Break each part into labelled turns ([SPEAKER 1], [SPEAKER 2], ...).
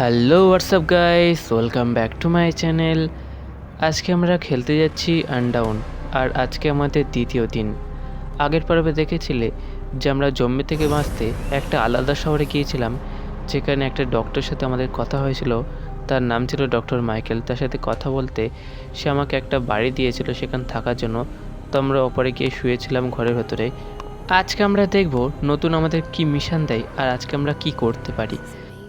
[SPEAKER 1] Hello WhatsApp guys welcome back to my channel আজকে আমরা খেলতে যাচ্ছি আনডাউন আর আজকে আমাদের দ্বিতীয় দিন। আগের পর্বে দেখেছিলে যে আমরা জম্মু থেকে বাঁচতে একটা আলাদা শহরে গিয়েছিলাম, যেখানে একটা ডক্টরের সাথে আমাদের কথা হয়েছিল। তার নাম ছিল ডক্টর মাইকেল তার সাথে কথা বলতে সে আমাকে একটা বাড়ি দিয়েছিল সেখানে থাকার জন্য। তো আমরা ওপরে গিয়ে শুয়েছিলাম ঘরের ভেতরে। আজকে আমরা দেখব নতুন আমাদের কি মিশন দেয়, আর আজকে আমরা কি করতে পারি।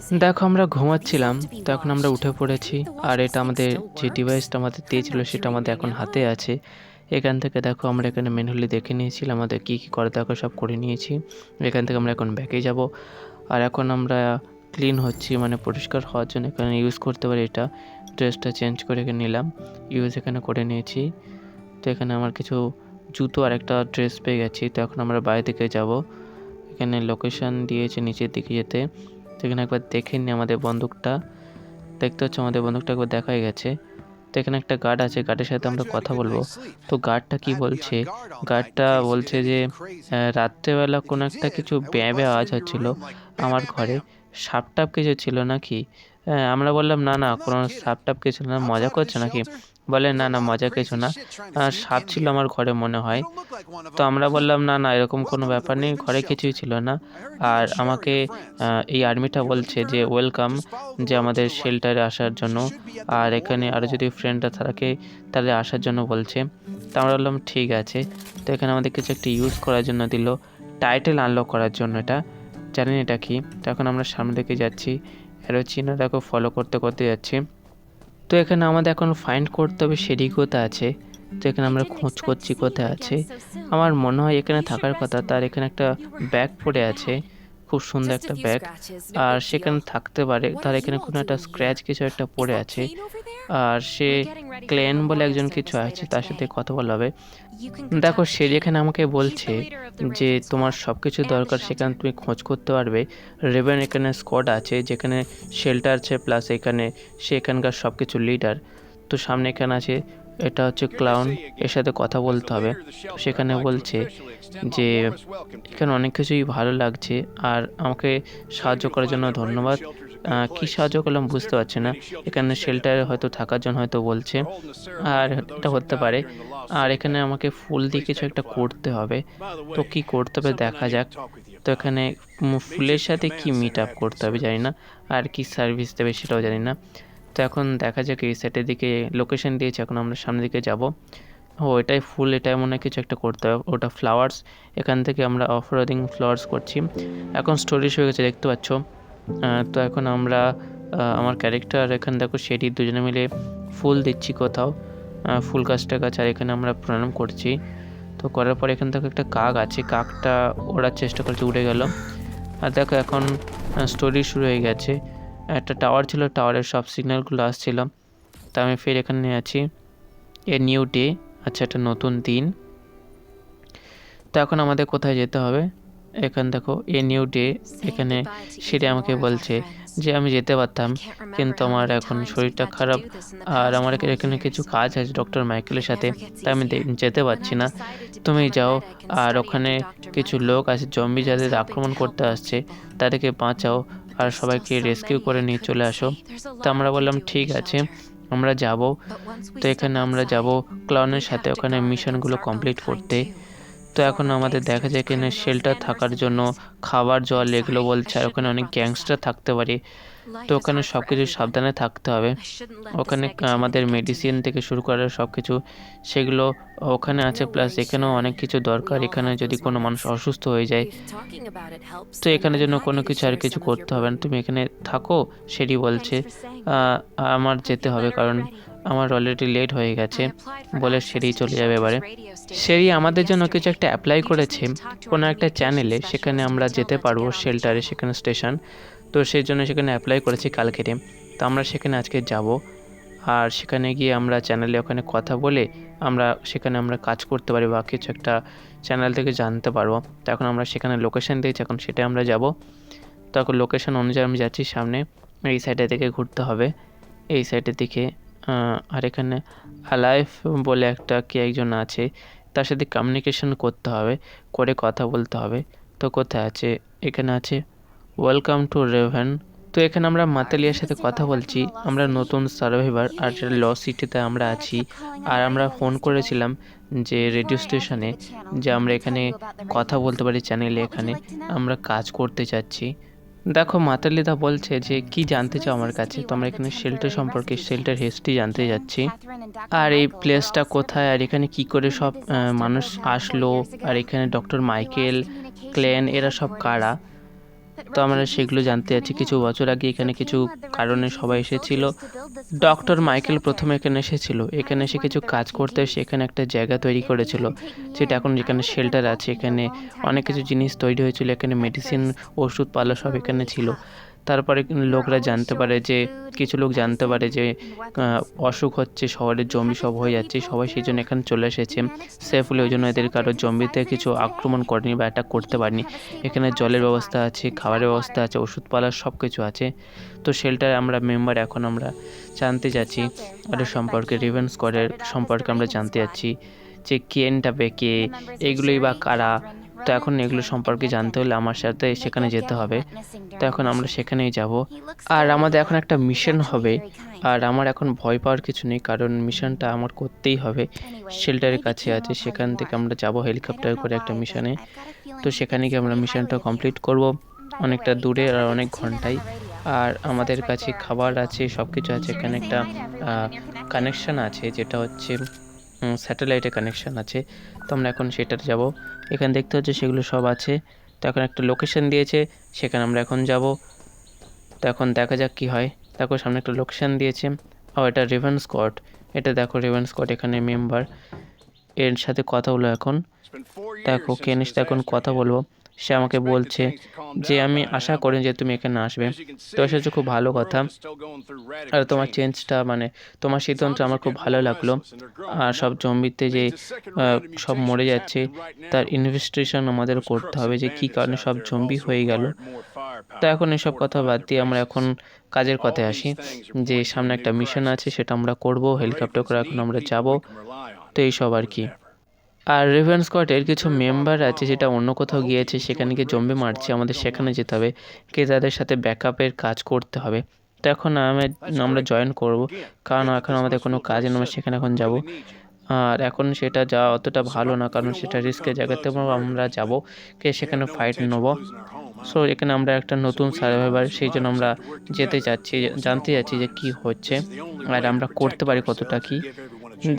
[SPEAKER 1] দেখো, আমরা ঘুমাচ্ছিলাম, তখন আমরা উঠে পড়েছি, আর এটা আমাদের যে ডিভাইসটা আমাদের দিয়েছিল সেটা আমাদের এখন হাতে আছে। এখান থেকে দেখো, আমরা এখানে ম্যানুয়ালি দেখে নিয়েছিলাম, আমাদের কী কী করে, দেখো, সব করে নিয়েছি। এখান থেকে আমরা এখন ব্যাকে যাব। আর এখন আমরা ক্লিন হচ্ছি মানে পরিষ্কার হওয়ার জন্য এখানে ইউজ করতে পারি এটা। ড্রেসটা চেঞ্জ করে এখানে নিলাম ইউজ এখানে করে নিয়েছি। তো এখানে আমার কিছু জুতো আর একটা ড্রেস পেয়ে গেছি। তো এখন আমরা বাইরে দিকে যাব। এখানে লোকেশন দিয়েছে নিচের দিকে যেতে। তো এখানে একবার দেখে নিই আমাদের বন্দুকটা। দেখতে হচ্ছে আমাদের বন্দুকটা একবার দেখা হয়ে গেছে। তো এখানে একটা গার্ড আছে গার্ডের সাথে আমরা কথা বলব। তো গার্ডটা কি বলছে? গার্ডটা বলছে যে রাত্রেবেলা কোনো একটা কিছু ব্যাঁ ব্যাঁ আওয়াজ হচ্ছিল আমার ঘরে। সাপ টাপ কিছু ছিল নাকি? আমরা বললাম, না না, কোনো সাপ টাপ কিছু না। মজা করছ নাকি? বলে, না না, মজা কিছু না। সাপ ছিল আমার ঘরে মনে হয়। তো আমরা বললাম, না না, এরকম কোনো ব্যাপার নেই, ঘরে কিছুই ছিল না। আর আমাকে এই আর্মিটা বলছে যে ওয়েলকাম যে আমাদের শেল্টারে আসার জন্য। আর এখানে আরও যদি ফ্রেন্ডরা থাকে, তাহলে আসার জন্য বলছে। তো আমরা বললাম, ঠিক আছে। তো এখানে আমাদের কিছু একটা ইউজ করার জন্য দিল। টাইটেল আনলক করার জন্য এটা। জানেন এটা কি? তো এখন আমরা সামনে দিকে যাচ্ছি। অ্যারো চিহ্ন দেখো ফলো করতে করতে যাচ্ছি। তো এখানে আমাদের এখন ফাইন্ড করতে হবে সেটি কোথায় আছে। তো এখানে আমরা খোঁজ করছি কোথায় আছে। আমার মনে হয় এখানে থাকার কথা, তার এখানে একটা ব্যাগ পড়ে আছে। খুব সুন্দর একটা ব্যাগ আর সেখানে থাকতে পারে। তার এখানে কোনো একটা স্ক্র্যাচ কিছু একটা পড়ে আছে। আর সে ক্লেন বলে একজন কিছু আছে তার সাথে কথা বলা হবে। দেখো সে যেখানে আমাকে বলছে যে তোমার সব কিছু দরকার সেখানে তুমি খোঁজ করতে পারবে। রেভেন এখানে স্কোয়াড আছে যেখানে শেল্টার আছে প্লাস এখানে সে এখানকার সব কিছু লিডার তো সামনে এখানে আছে এটা হচ্ছে ক্লাউন এর সাথে কথা বলতে হবে। সেখানে বলছে যে, এখানে অনেক কিছুই ভালো লাগছে আর আমাকে সাহায্য করার জন্য ধন্যবাদ। কি সাহায্য করলাম বুঝতে পারছি না। এখানে শেল্টারে হয়তো থাকার জন্য হয়তো বলছে। আর এটা হতে পারে। আর এখানে আমাকে ফুল দিয়ে কিছু একটা করতে হবে। তো কি করতে হবে দেখা যাক। তো এখানে ফুলের সাথে কি মিট আপ করতে হবে জানি না। আর কি সার্ভিস দেবে সেটাও জানি না। তো এখন দেখা যাক এই সাইটের দিকে লোকেশন দিয়েছে, এখন আমরা সামনের দিকে যাব। ও, এটাই ফুল এটাই মনে হয় কিছু একটা করতে হবে। ওটা ফ্লাওয়ার্স এখান থেকে আমরা অফ রোডিং ফ্লাওয়ার্স করছি। এখন স্টোরিজ হয়ে গেছে, দেখতে পাচ্ছ। তো এখন আমরা আমার ক্যারেক্টার এখানে দেখো সেটি দুজনে মিলে ফুল দিচ্ছি কোথাও। ফুল গাছটা গাছ আর এখানে আমরা প্রণাম করছি। তো করার পর এখান থেকে একটা কাক আছে, কাকটা ওড়ার চেষ্টা করছে, উড়ে গেল। আর দেখো এখন স্টোরি শুরু হয়ে গেছে। একটা টাওয়ার ছিল টাওয়ারের সব সিগন্যালগুলো আসছিল। তা আমি ফের এখানে আছি এ নিউ ডে আচ্ছা একটা নতুন দিন। তো এখন আমাদের কোথায় যেতে হবে? এখান দেখো, এ নিউ ডে এখানে সেটা আমাকে বলছে যে আমি যেতে পারতাম, কিন্তু আমার এখন শরীরটা খারাপ। আর আমার এখানে- কিছু কাজ আছে ডক্টর মাইকেলের সাথে, তাই আমি যেতে পারছি না। তুমি যাও, আর ওখানে কিছু লোক আছে, জম্বি যাদের আক্রমণ করতে আসছে, তাদেরকে বাঁচাও। আর সবাইকে রেস্কিউ করে নিয়ে চলে আসো। তো আমরা বললাম, ঠিক আছে, আমরা যাব। তো এখানে আমরা যাব ক্লাউনের সাথে। ওখানে মিশনগুলো কমপ্লিট করতে। তো এখন আমাদের দেখা যায় এখানে শেল্টার থাকার জন্য খাবার, জল এগুলো বলছে, আর ওখানে অনেক গ্যাংস্টার থাকতে পারে। তো ওখানে সব কিছু সাবধানে থাকতে হবে। ওখানে আমাদের মেডিসিন থেকে শুরু করে সব কিছু সেগুলো ওখানে আছে প্লাস এখানেও অনেক কিছু দরকার। এখানে যদি কোনো মানুষ অসুস্থ হয়ে যায়, তো এখানে জন্য কোনো কিছু আর কিছু করতে হবে না। তুমি এখানে থাকো, সেটি বলছে। আমার যেতে হবে, কারণ আমার অলরেডি লেট হয়ে গেছে বলে সেরি চলে যাবে এবারে। সেরি আমাদের জন্য কিছু একটা অ্যাপ্লাই করেছে কোনো একটা চ্যানেলে সেখানে আমরা যেতে পারব শেল্টারে সেখানে স্টেশন তো সেই জন্য সেখানে অ্যাপ্লাই করেছি কালকেরে। তো আমরা সেখানে আজকে যাব। আর সেখানে গিয়ে আমরা চ্যানেলে ওখানে কথা বলে আমরা সেখানে আমরা কাজ করতে পারি বা কিছু একটা চ্যানেল থেকে জানতে পারব। তো এখন আমরা সেখানে লোকেশন দিয়েছি এখন সেটাই আমরা যাব। তো এখন লোকেশন অনুযায়ী আমি যাচ্ছি সামনে। এই সাইডে থেকে ঘুরতে হবে। এই সাইডের দিকে আর এখানে আলাইফ বলে একটা কে একজন আছে, তার সাথে কমিউনিকেশন করতে হবে, করে কথা বলতে হবে। তো কোথায় আছে? এখানে আছে ওয়েলকাম টু রেভেন তো এখানে আমরা মাতালিয়ার সাথে কথা বলছি, আমরা নতুন সার্ভাইভার আর ল সিটিতে আমরা আছি, আর আমরা ফোন করেছিলাম যে রেডিও স্টেশনে যে আমরা এখানে কথা বলতে পারি চ্যানেলে এখানে, আমরা কাজ করতে চাচ্ছি। দেখো, মাতালিদা বলছে যে, কি জানতে চাও আমার কাছে? তো আমরা এখানে শেল্টার সম্পর্কে শেল্টার হিস্ট্রি জানতে যাচ্ছি। আর এই প্লেসটা কোথায়? আর এখানে কি করে সব মানুষ আসলো? আর এখানে ডক্টর মাইকেল ক্লেন এরা সব কারা? তো আমরা সেগুলো জানতে যাচ্ছি। কিছু বছর আগে এখানে কিছু কারণে সবাই এসেছিল। ডক্টর মাইকেল প্রথমে এখানে এসেছিল। এখানে এসে কিছু কাজ করতে এসে এখানে একটা জায়গা তৈরি করেছিল। যেটা এখন যেখানে শেল্টার আছে, এখানে অনেক কিছু জিনিস তৈরি হয়েছিল। এখানে মেডিসিন ওষুধ পালা সব এখানে ছিল। তারপরে লোকরা জানতে পারে যে, কিছু লোক জানতে পারে যে অসুখ হচ্ছে শহরের জমি সব হয়ে যাচ্ছে, সবাই সেই জন্য এখানে চলে এসেছে। সেফলি ওই জন্য এদের কারও জম্বিতে কিছু আক্রমণ করেনি বা অ্যাটাক করতে পারেনি। এখানে জলের ব্যবস্থা আছে, খাবারের ব্যবস্থা আছে ওষুধপালার সব কিছু আছে। তো শেল্টারে আমরা মেম্বার এখন আমরা জানতে যাচ্ছি ওদের সম্পর্কে রিভেন্স স্কোয়াডের সম্পর্কে আমরা জানতে যাচ্ছি যে কেনটা কে, এগুলোই বা কারা তো এখন এগুলো সম্পর্কে জানতে হলে আমার সাথে সেখানে যেতে হবে। তো এখন আমরা সেখানেই যাব। আর আমাদের এখন একটা মিশন হবে। আর আমার এখন ভয় পাওয়ার কিছু নেই, কারণ মিশনটা আমার করতেই হবে। শেল্টারের কাছে আছে, সেখান থেকে আমরা যাব হেলিকপ্টার করে একটা মিশনে তো সেখানে গিয়ে আমরা মিশনটা কমপ্লিট করব। অনেকটা দূরে আর অনেক ঘন্টায়। আর আমাদের কাছে খাবার আছে সব কিছু আছে। এখানে একটা কানেকশন আছে, যেটা হচ্ছে স্যাটেলাইটে কানেকশান আছে। তো আমরা এখন সেটাতে যাব। এখানে দেখতে হচ্ছে সেগুলো সব আছে। তো এখন একটা লোকেশন দিয়েছে সেখানে আমরা এখন যাব। তো এখন দেখা যাক কি হয়। দেখো সামনে একটা লোকেশন দিয়েছে। ও এটা রেভেন স্কট এটা দেখো রেভেন স্কট এখানে মেম্বার এর সাথে কথা হলো এখন। দেখো কেনিস এখন কথা বলব। সে আমাকে বলছে যে আমি আশা করি যে তুমি এখানে আসবে। তো এসেছ খুব ভালো কথা। আর তোমার চেঞ্জটা মানে তোমার সিদ্ধান্তটা আমার খুব ভালো লাগল। আর সব জম্বিতে যে সব মরে যাচ্ছে, তার ইনভেস্টিগেশন আমাদের করতে হবে যে কী কারণে সব জম্বি হয়ে গেল। তো এখন এসব কথা বাদ দিয়ে আমরা এখন কাজের কথায় আসি। যে সামনে একটা মিশন আছে, সেটা আমরা করব হেলিকপ্টার করে এখন আমরা যাব। তো এইসব আর কি। আর রেভেন স্কোয়াডের কিছু মেম্বার আছে যেটা অন্য কোথাও গিয়েছে, সেখানে গিয়ে জম্বি মারছে, আমাদের সেখানে যেতে হবে। কে তাদের সাথে ব্যাকআপের কাজ করতে হবে। তো এখন আমি, আমরা জয়েন করব। কারণ এখন আমাদের কোনো কাজ নেই, আমরা সেখানে এখন যাব। আর এখন সেটা যাওয়া অতটা ভালো না, কারণ সেটা রিস্কের জায়গাতে আমরা যাব, কে সেখানে ফাইট নেব। সো এখানে আমরা একটা নতুন সার্ভাইভার সেই জন্য আমরা যেতে চাচ্ছি জানতে যাচ্ছি যে কি হচ্ছে, আর আমরা করতে পারি কতটা কি।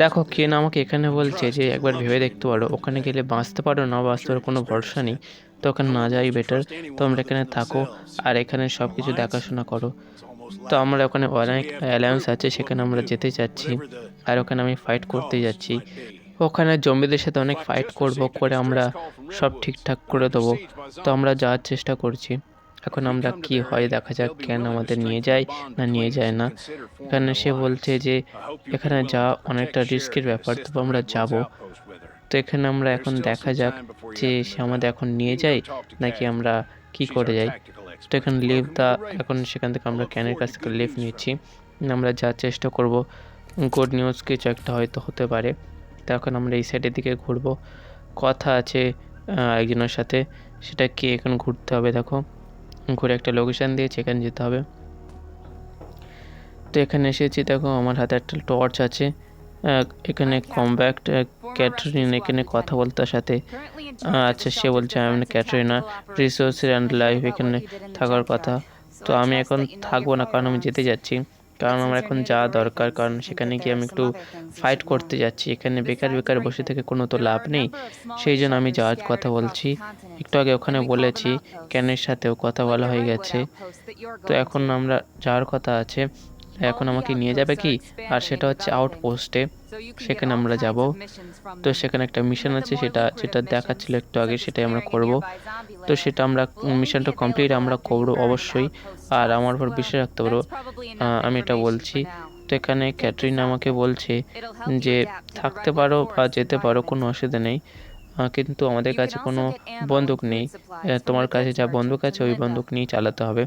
[SPEAKER 1] দেখো, কেন আমাকে এখানে বলছে যে একবার ভেবে দেখতে পারো, ওখানে গেলে বাঁচতে পারো, না বাঁচতে কোনো ভরসা নেই। তো ওখানে না যাই বেটার, তোমরা এখানে থাকো আর এখানে সব কিছু দেখাশোনা করো। তো আমরা ওখানে অনেক অ্যালায়েন্স আছে, সেখানে আমরা যেতে চাচ্ছি আর ওখানে আমি ফাইট করতে যাচ্ছি। ওখানে জম্বিদের সাথে অনেক ফাইট করব, করে আমরা সব ঠিকঠাক করে দেবো। তো আমরা যাওয়ার চেষ্টা করছি। এখন আমরা কি হয়? দেখা যাক কেন আমাদের নিয়ে যায় না নিয়ে যায় না। এখানে সে বলছে যে, এখানে যাওয়া অনেকটা রিস্কের ব্যাপার, তবে আমরা যাব। তো এখানে আমরা এখন দেখা যাক যে সে আমাদের এখন নিয়ে যায় নাকি আমরা কি করে যাই। তো এখানে লিভ দা এখন সেখান থেকে আমরা ক্যানের কাছ থেকে লিভ নিচ্ছি। আমরা যাওয়ার চেষ্টা করব। গুড নিউজ কিছু একটা হয়তো হতে পারে। তো এখন আমরা এই সাইডের দিকে ঘুরবো। কথা আছে একজনের সাথে। সেটা কে এখন ঘুরতে হবে, দেখো। ঘুরে একটা লোকেশান দিয়েছে এখানে যেতে হবে। তো এখানে এসেছি দেখো আমার হাতে একটা টর্চ আছে। এখানে কম্ব্যাক্ট ক্যাটরিন এখানে কথা বলতে সাথে। আচ্ছা সে বলছে আমি ক্যাটরিনা রিসোর্সেস অ্যান্ড লাইফ এখানে থাকার কথা। তো আমি এখন থাকব না কারণ আমি যেতে যাচ্ছি। কারণ আমার এখন যাওয়া দরকার কারণ সেখানে গিয়ে আমি একটু ফাইট করতে যাচ্ছি। এখানে বেকার বেকার বসে থেকে কোনো তো লাভ নেই। সেই জন্য আমি যাওয়ার কথা বলছি। একটু আগে ওখানে বলেছি ক্যানের সাথেও কথা বলা হয়ে গেছে। তো এখন আমরা যাওয়ার কথা আছে। এখন আমাকে নিয়ে যাবে কি? আর সেটা হচ্ছে আউটপোস্টে সেখানে আমরা যাব। তো সেখানে একটা মিশন আছে, সেটা, যেটা দেখাচ্ছিল একটু আগে, সেটাই আমরা করব। তো সেটা আমরা মিশনটা কমপ্লিট আমরা করব অবশ্যই। আর আমার উপর বিশ্বাস রাখতে পারো আমি এটা বলছি। তো এখানে ক্যাটরিন আমাকে বলছে যে, থাকতে পারো বা যেতে পারো, কোনো অসুবিধা নেই। কিন্তু আমাদের কাছে কোনো বন্দুক নেই। তোমার কাছে যা বন্দুক আছে, ওই বন্দুক নিয়ে চালাতে হবে।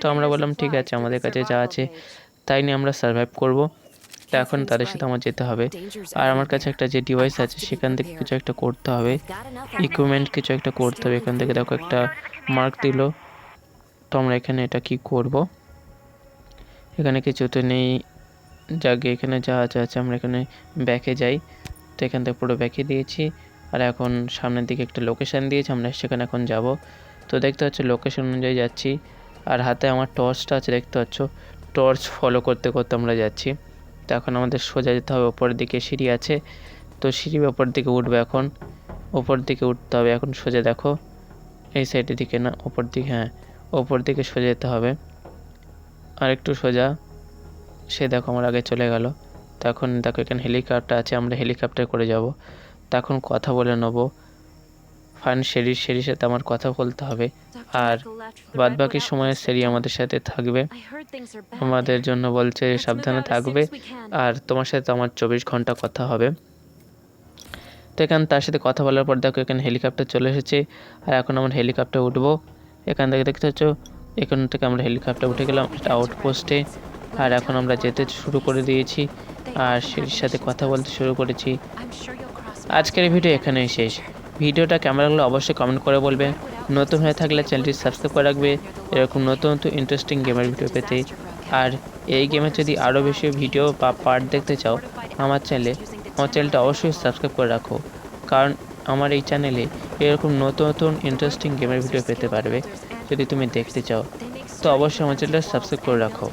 [SPEAKER 1] তো আমরা বললাম, ঠিক আছে, আমাদের কাছে যা আছে তাই নিয়ে আমরা সার্ভাইভ করব। তো এখন তাদের সাথে আমার যেতে হবে। আর আমার কাছে একটা যে ডিভাইস আছে সেখান থেকে কিছু একটা করতে হবে। ইকুইপমেন্ট কিছু একটা করতে হবে। এখান থেকে দেখো একটা মার্ক দিল। তো আমরা এখানে এটা কি করব? এখানে কিছু তো নেই। যাকে এখানে যা আছে আছে আমরা এখানে ব্যাকে যাই। তো এখান থেকে পুরো ব্যাকে দিয়েছি। আর এখন সামনের দিকে একটা লোকেশান দিয়েছি। আমরা সেখানে এখন যাব। তো দেখতে পাচ্ছ লোকেশন অনুযায়ী যাচ্ছি। আর হাতে আমার টর্চটা আছে দেখতে পাচ্ছ? টর্চ ফলো করতে করতে আমরা যাচ্ছি। তো এখন আমাদের সোজা যেতে হবে, ওপরের দিকে সিঁড়ি আছে। তো সিঁড়ি ওপর দিকে উঠবে এখন। ওপর দিকে উঠতে হবে, এখন সোজা দেখো। এই সাইডের দিকে না, ওপর দিকে হ্যাঁ। ওপর দিকে সোজা যেতে হবে। আর একটু সোজা, সে দেখো আমার আগে চলে গেল। তখন দেখো এখানে হেলিকপ্টার আছে, আমরা হেলিকপ্টার করে যাব। তখন কথা বলে নেব। ফান সেরির সেরির সাথে আমার কথা বলতে হবে। আর বাদ বাকি সময়ে সেরি আমাদের সাথে থাকবে। আমাদের জন্য বলছে সাবধানে থাকবে। আর তোমার সাথে আমার চব্বিশ ঘণ্টা কথা হবে। তো এখানে তার সাথে কথা বলার পর দেখো এখানে হেলিকপ্টার চলে এসেছে। আর এখন আমরা হেলিকপ্টার উঠবো। এখান থেকে দেখতে পাচ্ছ এখান থেকে আমরা হেলিকপ্টার উঠে গেলাম এটা আউটপোস্টে। আর এখন আমরা যেতে শুরু করে দিয়েছি। আর সেটির সাথে কথা বলতে শুরু করেছি। আজকের ভিডিও এখানেই শেষ। ভিডিওটা কেমন লাগল অবশ্যই কমেন্ট করে বলবে। নতুন হয়ে থাকলে চ্যানেলটি সাবস্ক্রাইব করে রাখবে। এরকম নতুন নতুন ইন্টারেস্টিং গেমের ভিডিও পেতে। আর এই গেমে যদি আরও বেশি ভিডিও বা পার্ট দেখতে চাও, আমার চ্যানেলে আমার চ্যানেলটা অবশ্যই সাবস্ক্রাইব করে রাখো। কারণ আমার এই চ্যানেলে এরকম নতুন নতুন ইন্টারেস্টিং গেমের ভিডিও পেতে পারবে। যদি তুমি দেখতে চাও, তো অবশ্যই আমার চ্যানেলটা সাবস্ক্রাইব করে রাখো।